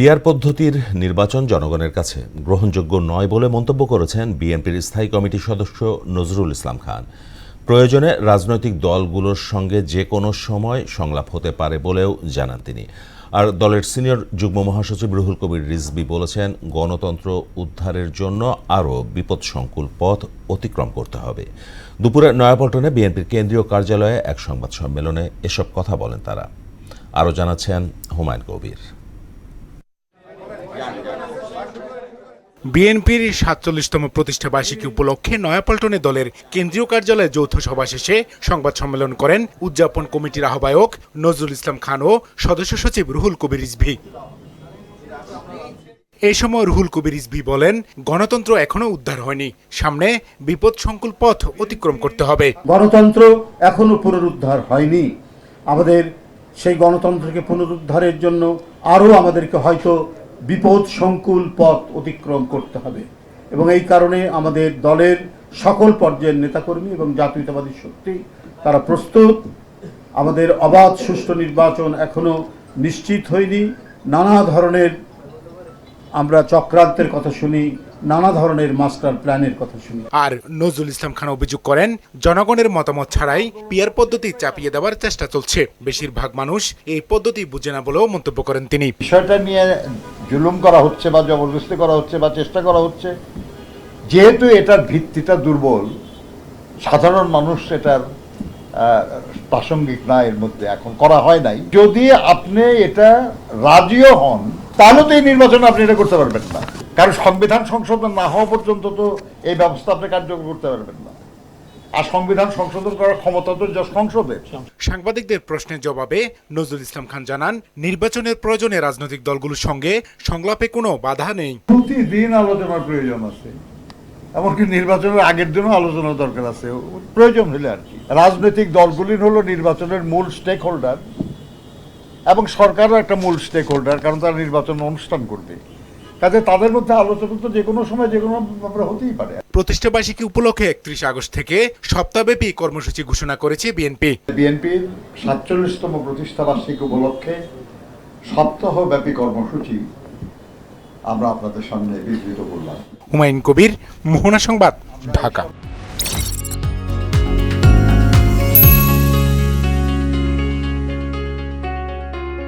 Peer পদ্ধতির নির্বাচন জনগণের কাছে গ্রহণযোগ্য নয় বলে মন্তব্য করেছেন বিএনপির স্থায়ী কমিটির সদস্য নজরুল ইসলাম খান। প্রয়োজনে রাজনৈতিক দলগুলোর সঙ্গে যে কোনো সময় সংলাপ হতে পারে বলেও জানান তিনি। আর দলের সিনিয়র যুগ্ম মহাসচিব রুহুল কবির রিজবি বলেছেন, গণতন্ত্র উদ্ধারের জন্য আরও বিপদসংকুল পথ অতিক্রম করতে হবে। দুপুরে নয়াপল্টনে বিএনপির কেন্দ্রীয় কার্যালয়ে এক সংবাদ সম্মেলনে এসব কথা বলেন তারা। আরও জানাচ্ছেন হুমায়ুন কবির। বিএনপির সাতচল্লিশতম প্রতিষ্ঠা বার্ষিকী উপলক্ষে নয়াপল্টনে দলের কেন্দ্রীয় কার্যালয়ে যৌথ সভা শেষে সংবাদ সম্মেলন করেন উদযাপন কমিটির আহ্বায়ক নজরুল ইসলাম খান ও সদস্য সচিব রুহুল কবির রিজভি। এই সময় রুহুল কবির রিজভি বলেন, গণতন্ত্র এখনও উদ্ধার হয়নি। সামনে বিপদ সংকুল পথ অতিক্রম করতে হবে। গণতন্ত্র এখনও পুনরুদ্ধার হয়নি। আমাদের সেই গণতন্ত্রকে পুনরুদ্ধারের জন্য আরও আমাদেরকে হয়তো বিপদ সংকুল পথ অতিক্রম করতে হবে। এবং এই কারণে আমাদের দলের সকল পর্যায়ের নেতাকর্মী এবং জাতীয়তাবাদী শক্তি, তারা প্রস্তুত। আমাদের অবাধ সুষ্ঠু নির্বাচন এখনও নিশ্চিত হয়নি। নানা ধরনের আমরা চক্রান্তের কথা শুনি নানা ধরনের মাস্টার প্ল্যানের কথা শুনি। আর নজরুল ইসলাম খান অভিযোগ করেন জনগণের মতামত ছাড়াই পিয়ার পদ্ধতি চাপিয়ে দেওয়ার চেষ্টা চলছে। বেশিরভাগ মানুষ এই পদ্ধতি বুঝে না বলেও মন্তব্য করেন তিনি। বিষয়টা নিয়ে জুলুম করা হচ্ছে বা জবরদস্তি করা হচ্ছে বা চেষ্টা করা হচ্ছে যেহেতু এটার ভিত্তিটা দুর্বল সাধারণ মানুষ এটার প্রাসঙ্গিক না এর মধ্যে এখন করা হয় নাই। যদি আপনি এটা রাজিও হন তাহলে তো এই নির্বাচন আপনি এটা করতে পারবেন না। কারণ সংবিধান সংশোধন না হওয়া পর্যন্ত তো এই ব্যবস্থা আপনি কার্যকর করতে পারবেন না। আর সংবিধান সংশোধন করার ক্ষমতা তো সাংবাদিকদের প্রশ্নের জবাবে নজরুল ইসলাম খান জানান নির্বাচনের প্রয়োজনে রাজনৈতিক দলগুলোর সঙ্গে সংলাপে কোনো বাধা নেই। প্রতিদিন আলোচনার প্রয়োজন আছে। এমনকি নির্বাচনের আগের দিনও আলোচনার দরকার আছে। প্রয়োজন হলে আর কি। রাজনৈতিক দলগুলির হলো নির্বাচনের মূল স্টেক হোল্ডার এবং সরকারও একটা মূল স্টেক হোল্ডার কারণ তারা নির্বাচন অনুষ্ঠান করবে। কাজে তাদের মধ্যে আলোচনা তো যে কোনো সময় যে কোনো ব্যাপারে হতেই পারে। প্রতিষ্ঠা বার্ষিকী উপলক্ষে একত্রিশ আগস্ট থেকে সপ্তাহব্যাপী কর্মসূচি ঘোষণা করেছে বিএনপি। বিএনপির সাতচল্লিশতম প্রতিষ্ঠা বার্ষিকী উপলক্ষে সপ্তাহব্যাপী কর্মসূচি আমরা আপনাদের সামনে বিবৃত করলাম। হুমায়ুন কবির মোহনা সংবাদ ঢাকা।